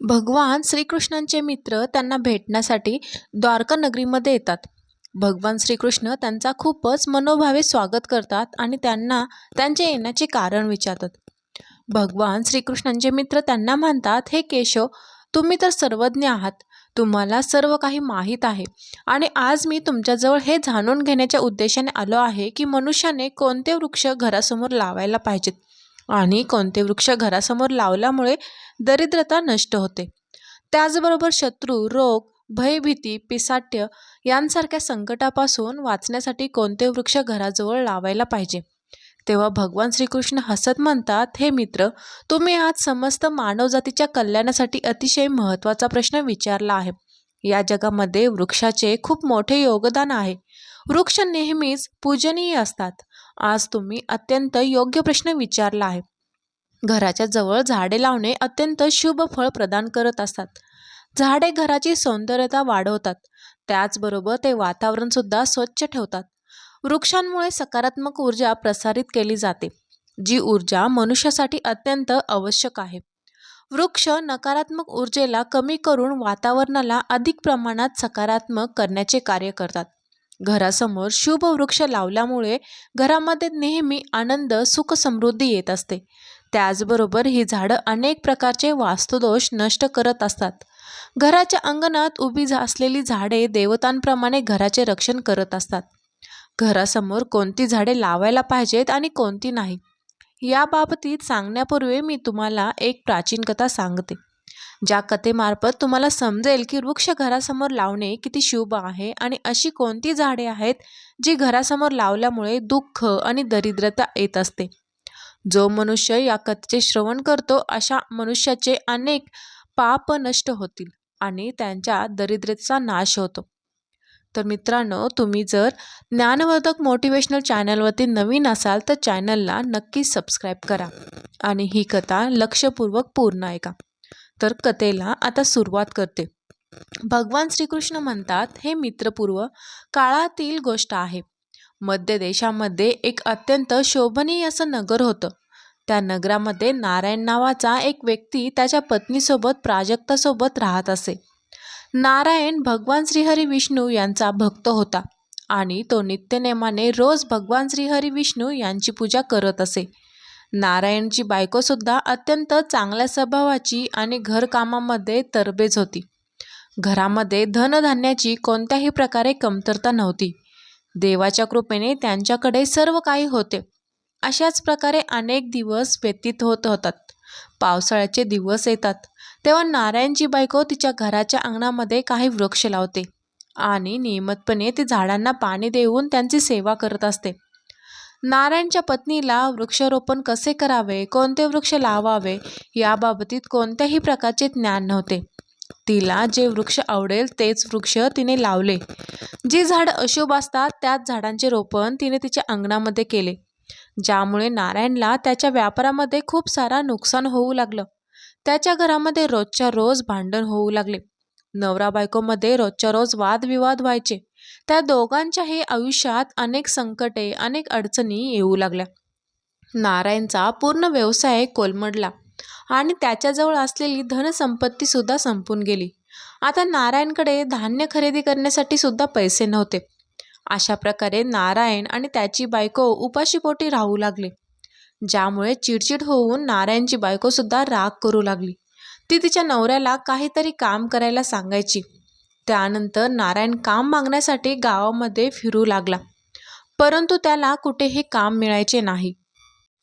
भगवान श्रीकृष्णांचे मित्र त्यांना भेटण्यासाठी द्वारका नगरीमध्ये येतात. भगवान श्रीकृष्ण त्यांचा खूपच मनोभावे स्वागत करतात आणि त्यांना त्यांचे येण्याचे कारण विचारतात. भगवान श्रीकृष्णांचे मित्र त्यांना म्हणतात हे केशव तुम्ही तर सर्वज्ञ आहात. तुम्हाला सर्व काही माहीत आहे. आणि आज मी तुमच्याजवळ हे जाणून घेण्याच्या उद्देशाने आलो आहे की मनुष्याने कोणते वृक्ष घरासमोर लावायला पाहिजेत? आणि कोणते वृक्ष घरासमोर लावल्यामुळे दरिद्रता नष्ट होते. त्याचबरोबर शत्रू रोग भयभीती पिसाट्य यांसारख्या संकटापासून वाचण्यासाठी कोणते वृक्ष घराजवळ लावायला पाहिजे? तेव्हा भगवान श्रीकृष्ण हसत म्हणतात हे मित्र तुम्ही आज समस्त मानवजातीच्या कल्याणासाठी अतिशय महत्त्वाचा प्रश्न विचारला आहे. या जगामध्ये वृक्षाचे खूप मोठे योगदान आहे. वृक्ष नेहमीच पूजनीय असतात. आज तुम्ही अत्यंत योग्य प्रश्न विचारला आहे. घराच्या जवळ झाडे लावणे अत्यंत शुभ फळ प्रदान करत असतात. झाडे घराची सौंदर्यता वाढवतात. त्याचबरोबर ते वातावरणसुद्धा स्वच्छ ठेवतात. वृक्षांमुळे सकारात्मक ऊर्जा प्रसारित केली जाते जी ऊर्जा मनुष्यासाठी अत्यंत आवश्यक आहे. वृक्ष नकारात्मक ऊर्जेला कमी करून वातावरणाला अधिक प्रमाणात सकारात्मक करण्याचे कार्य करतात. घरासमोर शुभ वृक्ष लावल्यामुळे घरामध्ये नेहमी आनंद सुख समृद्धी येत असते. त्याचबरोबर ही झाडं अनेक प्रकारचे वास्तुदोष नष्ट करत असतात. घराच्या अंगणात उभी झा असलेली झाडे देवतांप्रमाणे घराचे रक्षण करत असतात. घरासमोर कोणती झाडे लावायला पाहिजेत आणि कोणती नाही? याबाबतीत सांगण्यापूर्वी मी तुम्हाला एक प्राचीन कथा सांगते. ज्या कथेमार्फत तुम्हाला समजेल की वृक्ष घरासमोर लावणे किती शुभ आहे आणि अशी कोणती झाडे आहेत जी घरासमोर लावल्यामुळे दुःख आणि दरिद्रता येत असते. जो मनुष्य या कथेचे श्रवण करतो अशा मनुष्याचे अनेक पाप नष्ट होतील आणि त्यांच्या दरिद्रतेचा नाश होतो. तर मित्रांनो तुम्ही जर ज्ञानवर्धक मोटिवेशनल चॅनलवरती नवीन असाल तर चॅनलला नक्की सबस्क्राईब करा आणि ही कथा लक्षपूर्वक पूर्ण ऐका. तर कथेला आता सुरुवात करते. भगवान श्रीकृष्ण म्हणतात हे मित्रपूर्व काळातील गोष्ट आहे. मध्य देशामध्ये एक अत्यंत शोभनीय असं नगर होतं. त्या नगरामध्ये नारायण नावाचा एक व्यक्ती त्याच्या पत्नीसोबत प्राजक्तासोबत राहत असे. नारायण भगवान श्रीहरी विष्णू यांचा भक्त होता आणि तो नित्यनेमाने रोज भगवान श्रीहरी विष्णू यांची पूजा करत असे. नारायणची बायकोसुद्धा अत्यंत चांगल्या स्वभावाची आणि घरकामामध्ये तरबेज होती. घरामध्ये धनधान्याची कोणत्याही प्रकारे कमतरता नव्हती. देवाच्या कृपेने त्यांच्याकडे सर्व काही होते. अशाच प्रकारे अनेक दिवस व्यतीत होत होतात. पावसाळ्याचे दिवस येतात. तेव्हा नारायणची बायको तिच्या घराच्या अंगणामध्ये काही वृक्ष लावते आणि नियमितपणे ती झाडांना पाणी देऊन त्यांची सेवा करत असते. नारायणच्या पत्नीला वृक्षारोपण कसे करावे कोणते वृक्ष लावावे याबाबतीत कोणत्याही प्रकारचे ज्ञान नव्हते. तिला जे वृक्ष आवडेल तेच वृक्ष तिने लावले. जी झाडं अशुभ असतात त्याच झाडांचे रोपण तिने तिच्या अंगणामध्ये केले. ज्यामुळे नारायणला त्याच्या व्यापारामध्ये खूप सारा नुकसान होऊ लागलं. त्याच्या घरामध्ये रोजच्या रोज भांडण होऊ लागले. नवरा बायकोमध्ये रोजच्या रोज वादविवाद व्हायचे. त्या दोघांच्याही आयुष्यात अनेक संकटे अनेक अडचणी येऊ लागल्या. नारायणचा पूर्ण व्यवसाय कोलमडला आणि त्याच्याजवळ असलेली धनसंपत्तीसुद्धा संपून गेली. आता नारायणकडे धान्य खरेदी करण्यासाठी सुद्धा पैसे नव्हते. अशा प्रकारे नारायण आणि त्याची बायको उपाशीपोटी राहू लागले. ज्यामुळे चिडचिड होऊन नारायणची बायकोसुद्धा राग करू लागली. ती तिच्या नवऱ्याला काहीतरी काम करायला सांगायची. त्यानंतर नारायण काम मागण्यासाठी गावामध्ये फिरू लागला. परंतु त्याला कुठेही काम मिळायचे नाही.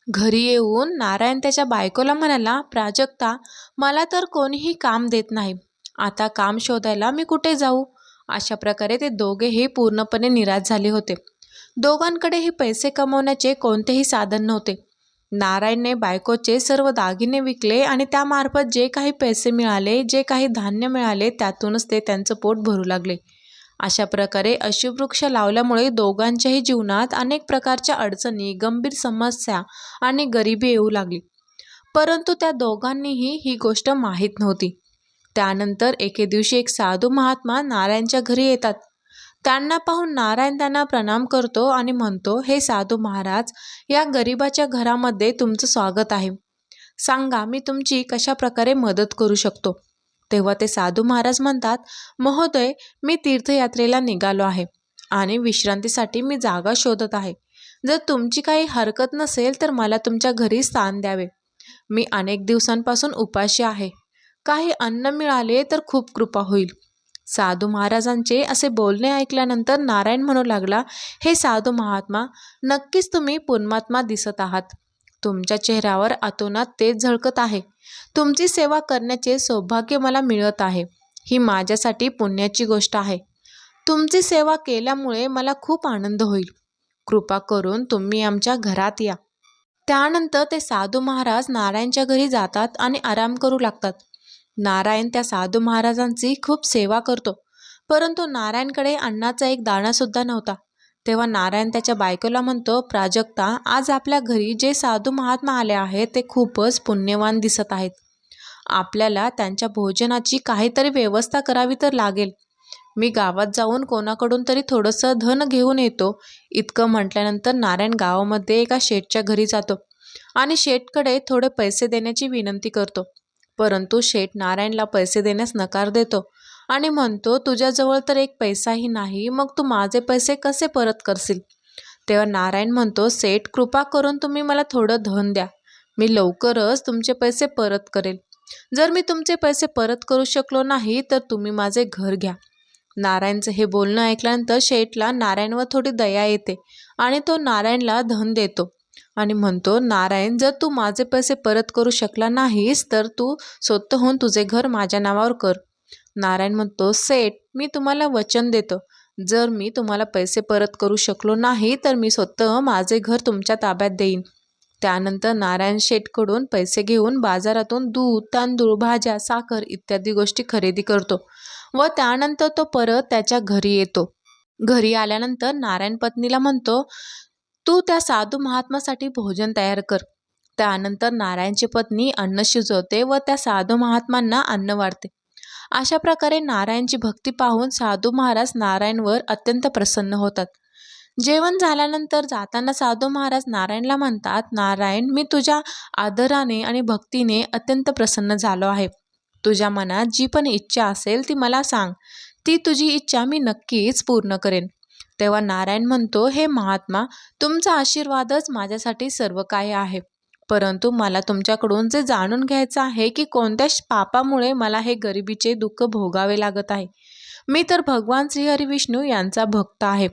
घरी येऊन नारायण त्याच्या बायकोला म्हणाला प्राजक्ता मला तर कोणीही काम देत नाही. आता काम शोधायला मी कुठे जाऊ? अशा प्रकारे ते दोघेही पूर्णपणे निराश झाले होते. दोघांकडेही पैसे कमवण्याचे कोणतेही साधन नव्हते. नारायणने बायकोचे सर्व दागिने विकले आणि त्यामार्फत जे काही पैसे मिळाले जे काही धान्य मिळाले त्यातूनच ते त्यांचं पोट भरू लागले. अशा प्रकारे अशुभ लावल्यामुळे दोघांच्याही जीवनात अनेक प्रकारच्या अडचणी गंभीर समस्या आणि गरिबी येऊ लागली. परंतु त्या दोघांनीही ही गोष्ट माहीत नव्हती. त्यानंतर एके दिवशी एक साधू महात्मा नारायणच्या घरी येतात. त्यांना पाहून नारायण त्यांना प्रणाम करतो आणि म्हणतो हे साधू महाराज या गरिबाच्या घरामध्ये तुमचं स्वागत आहे. सांगा मी तुमची कशा प्रकारे मदत करू शकतो? तेव्हा ते साधू महाराज म्हणतात महोदय मी तीर्थयात्रेला निघालो आहे आणि विश्रांतीसाठी मी जागा शोधत आहे. जर तुमची काही हरकत नसेल तर मला तुमच्या घरी स्थान द्यावे. मी अनेक दिवसांपासून उपाशी आहे. काही अन्न मिळाले तर खूप कृपा होईल. साधू महाराजांचे असे बोलणे ऐकल्यानंतर नारायण म्हणू लागला हे साधू महात्मा नक्कीच तुम्ही पुन्मात्मा दिसत आहात. तुमच्या चेहऱ्यावर आतोनात तेज झळकत आहे. तुमची सेवा करण्याचे सौभाग्य मला मिळत आहे. ही माझ्यासाठी पुण्याची गोष्ट आहे. तुमची सेवा केल्यामुळे मला खूप आनंद होईल. कृपा करून तुम्ही आमच्या घरात या. त्यानंतर ते साधू महाराज नारायणच्या घरी जातात आणि आराम करू लागतात. नारायण त्या साधू महाराजांची खूप सेवा करतो. परंतु नारायणकडे अन्नाचा एक दाणासुद्धा नव्हता. तेव्हा नारायण त्याच्या बायकोला म्हणतो प्राजक्ता आज आपल्या घरी जे साधू महात्मा आले आहेत ते खूपच पुण्यवान दिसत आहेत. आपल्याला त्यांच्या भोजनाची काहीतरी व्यवस्था करावी तर लागेल. मी गावात जाऊन कोणाकडून तरी थोडंसं धन घेऊन येतो. इतकं म्हटल्यानंतर नारायण गावामध्ये एका शेठच्या घरी जातो आणि शेठकडे थोडे पैसे देण्याची विनंती करतो. परंतु शेठ नारायणला पैसे देण्यास नकार देतो आणि म्हणतो तुझ्याजवळ तर एक पैसाही नाही मग तू माझे पैसे कसे परत करशील? तेव्हा नारायण म्हणतो सेठ कृपा करून तुम्ही मला थोडं धन द्या. मी लवकरच तुमचे पैसे परत करेल. जर मी तुमचे पैसे परत करू शकलो नाही तर तुम्ही माझे घर घ्या. नारायणचं हे बोलणं ऐकल्यानंतर शेठला नारायणवर थोडी दया येते आणि तो नारायणला धन देतो. आणि म्हणतो नारायण जर तू माझे पैसे परत करू शकला नाहीस तर तू स्वतःहून तुझे घर माझ्या नावावर कर. नारायण म्हणतो सेठ मी तुम्हाला वचन देतो. जर मी तुम्हाला पैसे परत करू शकलो नाही तर मी स्वतः माझे घर तुमच्या ताब्यात देईन. त्यानंतर नारायण शेठकडून पैसे घेऊन बाजारातून दूध तांदूळ भाज्या साखर इत्यादी गोष्टी खरेदी करतो व त्यानंतर तो परत त्याच्या घरी येतो. घरी आल्यानंतर नारायण पत्नीला म्हणतो तू त्या साधू महात्मासाठी भोजन तयार कर. त्यानंतर नारायणची पत्नी अन्न शिजवते व त्या साधू महात्मांना अन्न वाढते. अशा प्रकारे नारायणची भक्ती पाहून साधू महाराज नारायणवर अत्यंत प्रसन्न होतात. जेवण झाल्यानंतर जाताना साधू महाराज नारायणला म्हणतात नारायण मी तुझ्या आदराने आणि भक्तीने अत्यंत प्रसन्न झालो आहे. तुझ्या मनात जी पण इच्छा असेल ती मला सांग. ती तुझी इच्छा मी नक्कीच पूर्ण करेन. तेव्हा नारायण म्हणतो हे महात्मा तुमचा आशीर्वादच माझ्यासाठी सर्व काही आहे. परंतु मला तुमच्याकडून जे जाणून घ्यायचं आहे की कोणत्या पापामुळे मला हे गरिबीचे दुःख भोगावे लागत आहे. मी तर भगवान श्रीहरी विष्णू यांचा भक्त आहे.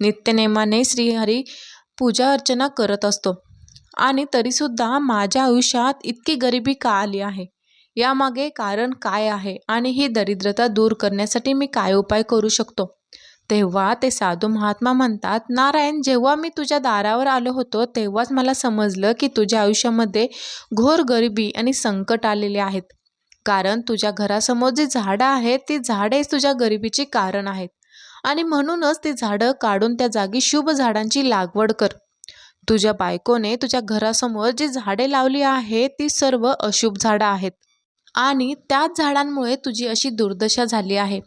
नित्यनेमाने श्रीहरी पूजा अर्चना करत असतो. आणि तरीसुद्धा माझ्या आयुष्यात इतकी गरिबी का आली आहे? यामागे कारण काय आहे आणि ही दरिद्रता दूर करण्यासाठी मी काय उपाय करू शकतो? तेव्हा ते साधू महात्मा म्हणतात नारायण जेव्हा मी तुझ्या दारावर आलो होतो तेव्हाच मला समजलं की तुझ्या आयुष्यामध्ये घोर गरिबी आणि संकट आलेले आहेत. कारण तुझ्या घरासमोर जी झाडं आहेत ती झाडेच तुझ्या गरिबीचे कारण आहेत. आणि म्हणूनच ती झाडं काढून त्या जागी शुभ झाडांची लागवड कर. तुझ्या बायकोने तुझ्या घरासमोर जी झाडे लावली आहेत ती सर्व अशुभ झाडं आहेत. आणि त्याच झाडांमुळे तुझी अशी दुर्दशा झाली आहे.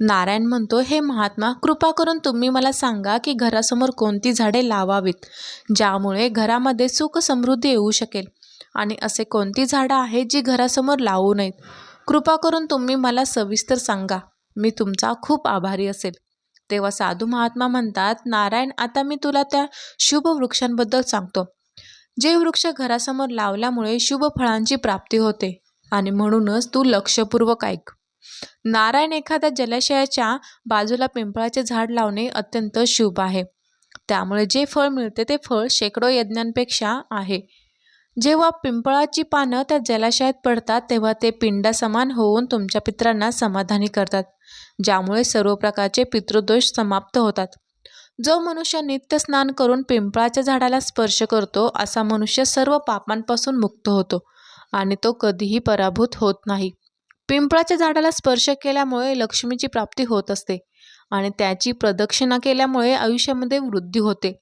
नारायण म्हणतो हे महात्मा कृपा करून तुम्ही मला सांगा की घरासमोर कोणती झाडे लावावीत ज्यामुळे घरामध्ये सुख समृद्धी येऊ शकेल आणि असे कोणती झाडं आहेत जी घरासमोर लावू नयेत? कृपा करून तुम्ही मला सविस्तर सांगा. मी तुमचा खूप आभारी असेल. तेव्हा साधू महात्मा म्हणतात नारायण आता मी तुला त्या शुभ वृक्षांबद्दल सांगतो. जे वृक्ष घरासमोर लावल्यामुळे शुभ फळांची प्राप्ती होते आणि म्हणूनच तू लक्षपूर्वक ऐक. नारायण एखाद्या जलाशयाच्या बाजूला पिंपळाचे झाड लावणे अत्यंत शुभ आहे. त्यामुळे जे फळ मिळते ते फळ शेकडो यज्ञांपेक्षा आहे. जेव्हा पिंपळाची पानं त्या जलाशयात पडतात तेव्हा ते पिंडा समान होऊन तुमच्या पित्रांना समाधानी करतात ज्यामुळे सर्व प्रकारचे पितृदोष समाप्त होतात. जो मनुष्य नित्य स्नान करून पिंपळाच्या झाडाला स्पर्श करतो असा मनुष्य सर्व पापांपासून मुक्त होतो आणि तो कधीही पराभूत होत नाही. पिंपळाच्या झाडाला स्पर्श केल्यामुळे लक्ष्मीची प्राप्ती होत असते आणि त्याची प्रदक्षिणा केल्यामुळे आयुष्यामध्ये वृद्धी होते.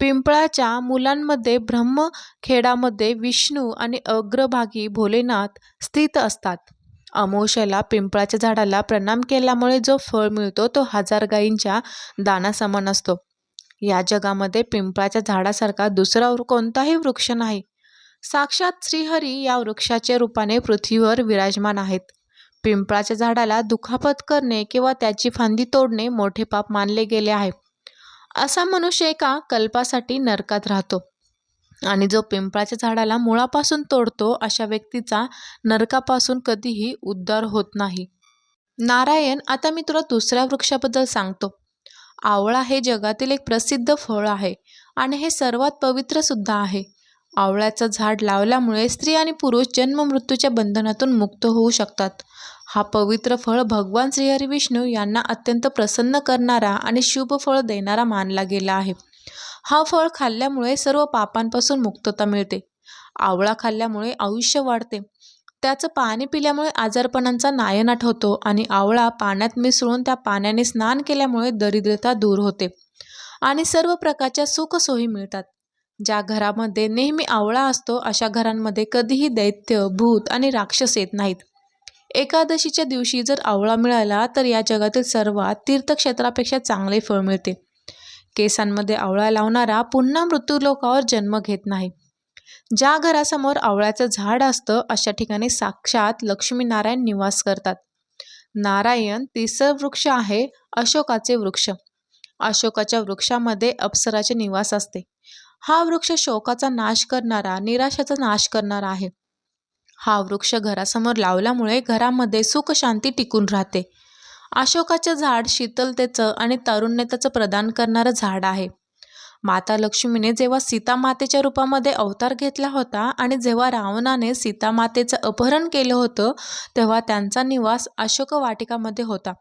पिंपळाच्या मुलांमध्ये ब्रह्मखेडामध्ये विष्णू आणि अग्रभागी भोलेनाथ स्थित असतात. अमोशाला पिंपळाच्या झाडाला प्रणाम केल्यामुळे जो फळ मिळतो तो हजार गायींच्या दानासमान असतो. या जगामध्ये पिंपळाच्या झाडासारखा दुसरा कोणताही वृक्ष नाही. साक्षात श्रीहरी या वृक्षाच्या रूपाने पृथ्वीवर विराजमान आहेत. पिंपळाच्या झाडाला दुखापत करणे किंवा त्याची फांदी तोडणे मोठे पाप मानले गेले आहे. असा मनुष्य एका कल्पासाठी नरकात राहतो. आणि जो पिंपळाच्या झाडाला मुळापासून तोडतो अशा व्यक्तीचा नरकापासून कधीही उद्धार होत नाही. नारायण आता मी तुला दुसऱ्या वृक्षाबद्दल सांगतो. आवळा हे जगातील एक प्रसिद्ध फळ आहे आणि हे सर्वात पवित्र सुद्धा आहे. आवळ्याचं झाड लावल्यामुळे स्त्री आणि पुरुष जन्ममृत्यूच्या बंधनातून मुक्त होऊ शकतात. हा पवित्र फळ भगवान श्रीहरी विष्णू यांना अत्यंत प्रसन्न करणारा आणि शुभ फळ देणारा मानला गेला आहे. हा फळ खाल्ल्यामुळे सर्व पापांपासून मुक्तता मिळते. आवळा खाल्ल्यामुळे आयुष्य वाढते. त्याचं पाणी पिल्यामुळे आजारपणांचा नायनाट होतो आणि आवळा पाण्यात मिसळून त्या पाण्याने स्नान केल्यामुळे दरिद्रता दूर होते आणि सर्व प्रकारच्या सुखसोयी मिळतात. ज्या घरामध्ये नेहमी आवळा असतो अशा घरांमध्ये कधीही दैत्य भूत आणि राक्षस येत नाहीत. एकादशीच्या दिवशी जर आवळा मिळाला तर या जगातील सर्वात तीर्थक्षेत्रापेक्षा चांगले फळ मिळते. केसांमध्ये आवळा लावणारा पुन्हा मृत्यूलोकावर जन्म घेत नाही. ज्या घरासमोर आवळ्याचं झाड असतं अशा ठिकाणी साक्षात लक्ष्मीनारायण निवास करतात. नारायण तिसर वृक्ष आहे अशोकाचे वृक्ष. अशोकाच्या वृक्षामध्ये अप्सराचे निवास असते. हा वृक्ष शोकाचा नाश करणारा निराशाचा नाश करणारा आहे. हा वृक्ष घरासमोर लावल्यामुळे घरामध्ये सुख शांती टिकून राहते. अशोकाचे झाड शीतलतेचं आणि तारुण्यतेचं प्रदान करणारं झाड आहे. माता लक्ष्मीने जेव्हा सीतामातेच्या रूपामध्ये अवतार घेतला होता आणि जेव्हा रावणाने सीतामातेचं अपहरण केलं होतं तेव्हा त्यांचा निवास अशोक वाटिकामध्ये होता.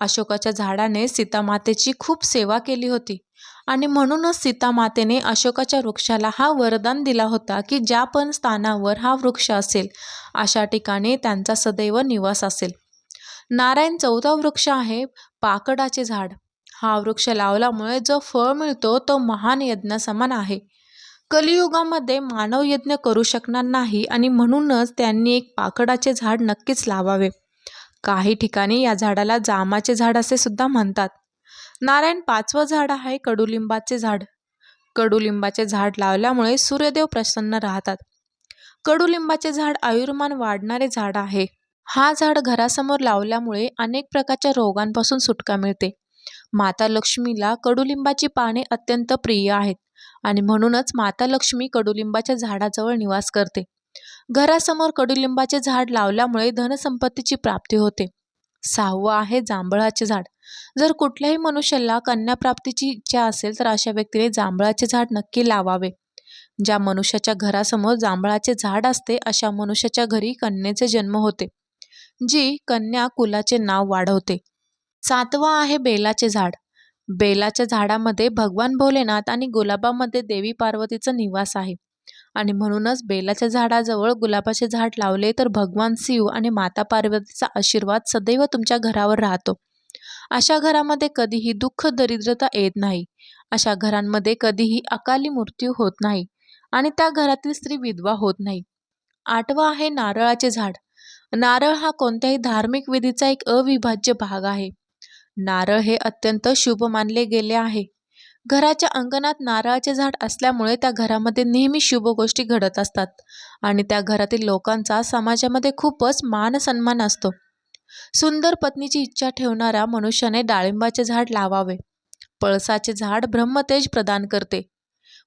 अशोकाच्या झाडाने सीतामातेची खूप सेवा केली होती. आणि म्हणूनच सीतामातेने अशोकाच्या वृक्षाला हा वरदान दिला होता की ज्या पण स्थानावर हा वृक्ष असेल अशा ठिकाणी त्यांचा सदैव निवास असेल. नारायण चौथा वृक्ष आहे पाकडाचे झाड. हा वृक्ष लावल्यामुळे जो फळ मिळतो तो महान यज्ञासमान आहे. कलियुगामध्ये मानव यज्ञ करू शकणार नाही आणि म्हणूनच त्यांनी एक पाकडाचे झाड नक्कीच लावावे. काही ठिकाणी या झाडाला जामाचे झाड असे सुद्धा म्हणतात. नारायण पाचवं झाड आहे कडुलिंबाचे झाड. कडुलिंबाचे झाड लावल्यामुळे सूर्यदेव प्रसन्न राहतात. कडुलिंबाचे झाड आयुर्मान वाढणारे झाड आहे. हा झाड घरासमोर लावल्यामुळे अनेक प्रकारच्या रोगांपासून सुटका मिळते. माता लक्ष्मीला कडुलिंबाची पाने अत्यंत प्रिय आहेत आणि म्हणूनच माता लक्ष्मी कडुलिंबाच्या झाडाजवळ निवास करते. घरासमोर कडुलिंबाचे झाड लावल्यामुळे धनसंपत्तीची प्राप्ती होते. सहावं आहे जांभळाचे झाड. जर कुठल्याही मनुष्याला कन्याप्राप्तीची इच्छा असेल तर अशा व्यक्तीने जांभळाचे झाड नक्की लावावे. ज्या मनुष्याच्या घरासमोर जांभळाचे झाड असते अशा मनुष्याच्या घरी कन्येचे जन्म होते जी कन्या कुलाचे नाव वाढवते. सातवा आहे बेलाचे झाड. बेलाच्या झाडामध्ये भगवान भोलेनाथ आणि गुलाबामध्ये देवी पार्वतीचा निवास आहे. आणि म्हणूनच बेलाच्या झाडाजवळ गुलाबाचे झाड लावले तर भगवान शिव आणि माता पार्वतीचा आशीर्वाद सदैव तुमच्या घरावर राहतो. अशा घरामध्ये कधीही दुःख दरिद्रता येत नाही. अशा घरांमध्ये कधीही अकाली मृत्यू होत नाही आणि त्या घरातील स्त्री विधवा होत नाही. आठवा आहे नारळाचे झाड. नारळ हा कोणत्याही धार्मिक विधीचा एक अविभाज्य भाग आहे. नारळ हे अत्यंत शुभ मानले गेले आहे. घराच्या अंगणात नारळाचे झाड असल्यामुळे त्या घरामध्ये नेहमी शुभ गोष्टी घडत असतात आणि त्या घरातील लोकांचा समाजामध्ये खूपच मान सन्मान असतो. सुंदर पत्नीची इच्छा ठेवणाऱ्या मनुष्याने डाळिंबाचे झाड लावावे. पळसाचे झाड ब्रह्मतेज प्रदान करते.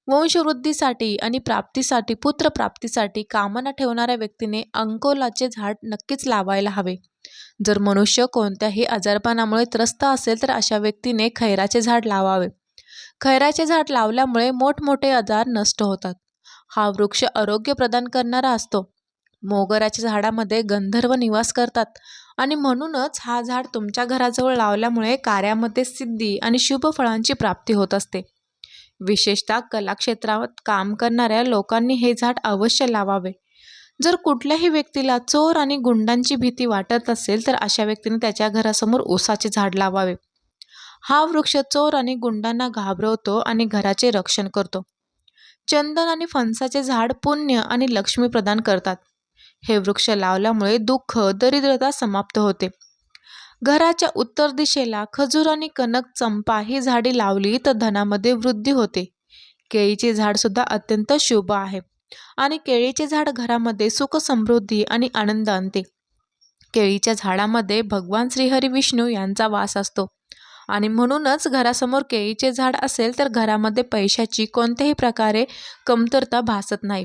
वंशवृद्धीसाठी आणि प्राप्तीसाठी पुत्र प्राप्तीसाठी कामना ठेवणाऱ्या व्यक्तीने अंकोलाचे झाड नक्कीच लावायला हवे. जर मनुष्य कोणत्याही आजारपणामुळे त्रस्त असेल तर अशा व्यक्तीने खैराचे झाड लावावे. खैराचे झाड लावल्यामुळे मोठमोठे आजार नष्ट होतात. हा वृक्ष आरोग्य प्रदान करणारा असतो. मोगराच्या झाडामध्ये गंधर्व निवास करतात. आणि म्हणूनच हा झाड तुमच्या घराजवळ लावल्यामुळे कार्यामध्ये सिद्धी आणि शुभ फळांची प्राप्ती होत असते. विशेषतः कलाक्षेत्रात काम करणाऱ्या लोकांनी हे झाड अवश्य लावावे. जर कुठल्याही व्यक्तीला चोर आणि गुंडांची भीती वाटत असेल तर अशा व्यक्तीने त्याच्या घरासमोर ओसाचे झाड लावावे. हा वृक्ष चोर आणि गुंडांना घाबरवतो आणि घराचे रक्षण करतो. चंदन आणि फणसाचे झाड पुण्य आणि लक्ष्मी प्रदान करतात. हे वृक्ष लावल्यामुळे दुःख दरिद्रता समाप्त होते. घराच्या उत्तर दिशेला खजूर आणि कनक चंपा ही झाडे लावली तर धनामध्ये वृद्धी होते. केळीचे झाड सुद्धा अत्यंत शुभ आहे आणि केळीचे झाड घरामध्ये सुख समृद्धी आणि आनंद आणते. केळीच्या झाडामध्ये भगवान श्रीहरी विष्णू यांचा वास असतो आणि म्हणूनच घरासमोर केळीचे झाड असेल तर घरामध्ये पैशाची कोणत्याही प्रकारे कमतरता भासत नाही.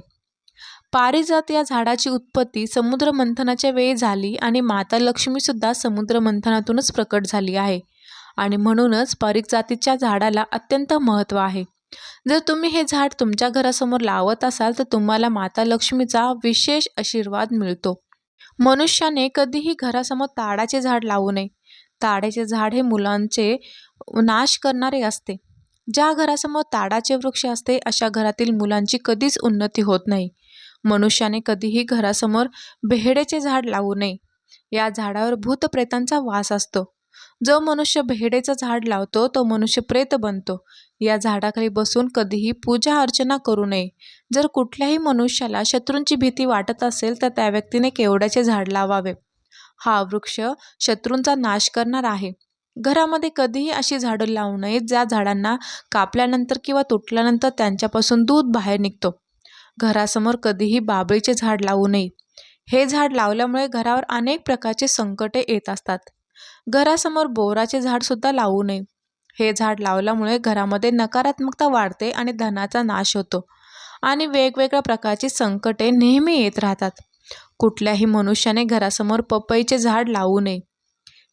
पारिजात या झाडाची उत्पत्ती समुद्र मंथनाच्या वेळी झाली आणि माता लक्ष्मीसुद्धा समुद्र मंथनातूनच प्रकट झाली आहे. आणि म्हणूनच पारिजातीच्या झाडाला अत्यंत महत्त्व आहे. जर तुम्ही हे झाड तुमच्या घरासमोर लावत असाल तर तुम्हाला माता लक्ष्मीचा विशेष आशीर्वाद मिळतो. मनुष्याने कधीही घरासमोर ताडाचे झाड लावू नये. ताडाचे झाड हे मुलांचे नाश करणारे असते. ज्या घरासमोर ताडाचे वृक्ष असते अशा घरातील मुलांची कधीच उन्नती होत नाही. मनुष्याने कधीही घरासमोर भेडेचे झाड लावू नये. या झाडावर भूतप्रेतांचा वास असतो. जो मनुष्य भेडेचं झाड लावतो तो मनुष्य प्रेत बनतो. या झाडाखाली बसून कधीही पूजा अर्चना करू नये. जर कुठल्याही मनुष्याला शत्रूंची भीती वाटत असेल तर त्या व्यक्तीने केवड्याचे झाड लावावे. हा वृक्ष शत्रूंचा नाश करणार आहे. घरामध्ये कधीही अशी झाडं लावू नयेत ज्या झाडांना कापल्यानंतर किंवा तुटल्यानंतर त्यांच्यापासून दूध बाहेर निघतो. घरासमोर कधीही बाबळीचे झाड लावू नये. हे झाड लावल्यामुळे घरावर अनेक प्रकारचे संकटे येत असतात. घरासमोर बोराचे झाडसुद्धा लावू नये. हे झाड लावल्यामुळे घरामध्ये नकारात्मकता वाढते आणि धनाचा नाश होतो आणि वेगवेगळ्या प्रकारची संकटे नेहमी येत राहतात. कुठल्याही मनुष्याने घरासमोर पपईचे झाड लावू नये.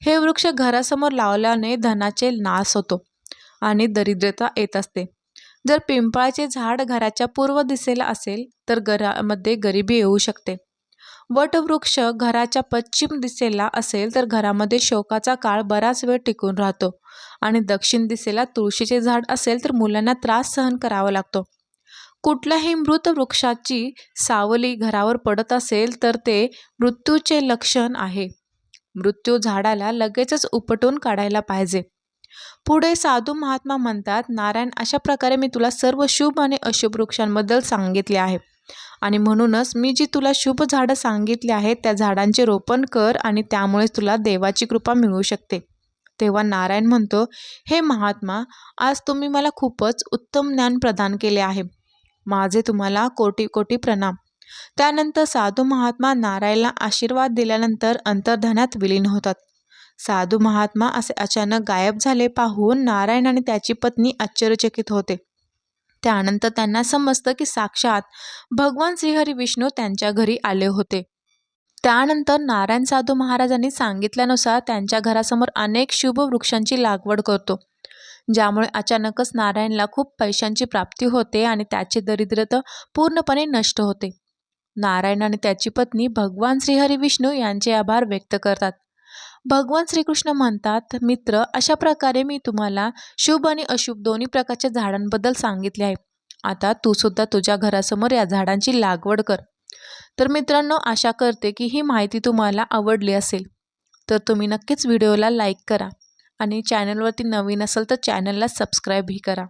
हे वृक्ष घरासमोर लावल्याने धनाचे नाश होतो आणि दरिद्रता येत असते. जर पिंपळाचे झाड घराच्या पूर्व दिशेला असेल तर घरामध्ये गरिबी येऊ शकते. वटवृक्ष घराच्या पश्चिम दिशेला असेल तर घरामध्ये शोकाचा काळ बराच वेळ टिकून राहतो. आणि दक्षिण दिशेला तुळशीचे झाड असेल तर मुलांना त्रास सहन करावा लागतो. कुठल्याही मृत वृक्षाची सावली घरावर पडत असेल तर ते मृत्यूचे लक्षण आहे. मृत्यू झाडाला लगेचच उपटून काढायला पाहिजे. पुढे साधू महात्मा म्हणतात नारायण अशा प्रकारे मी तुला सर्व शुभ आणि अशुभ वृक्षांबद्दल सांगितले आहे. आणि म्हणूनच मी जी तुला शुभ झाडं सांगितली आहेत त्या झाडांचे रोपण कर आणि त्यामुळेच तुला देवाची कृपा मिळू शकते. तेव्हा नारायण म्हणतो हे महात्मा आज तुम्ही मला खूपच उत्तम ज्ञान प्रदान केले आहे. माझे तुम्हाला कोटी कोटी प्रणाम. त्यानंतर साधू महात्मा नारायणला आशीर्वाद दिल्यानंतर अंतर्धानात विलीन होतात. साधू महात्मा असे अचानक गायब झाले पाहून नारायण आणि त्याची पत्नी आश्चर्यचकित होते. त्यानंतर त्यांना समजतं की साक्षात भगवान श्रीहरी विष्णू त्यांच्या घरी आले होते. त्यानंतर नारायण साधू महाराजांनी सांगितल्यानुसार त्यांच्या घरासमोर अनेक शुभ वृक्षांची लागवड करतो. ज्यामुळे अचानकच नारायणला खूप पैशांची प्राप्ती होते आणि त्याचे दरिद्रता पूर्णपणे नष्ट होते. नारायण आणि त्याची पत्नी भगवान श्रीहरी विष्णू यांचे आभार व्यक्त करतात. भगवान श्रीकृष्ण म्हणतात मित्र अशा प्रकारे मी तुम्हाला शुभ आणि अशुभ दोन्ही प्रकारच्या झाडांबद्दल सांगितले आहे. आता तू सुद्धा तुझ्या घरासमोर या झाडांची लागवड कर. तर मित्रांनो आशा करते की ही माहिती तुम्हाला आवडली असेल. तर तुम्ही नक्कीच व्हिडिओला लाईक करा आणि चॅनलवरती नवीन असेल तर चॅनलला सबस्क्राईबही करा.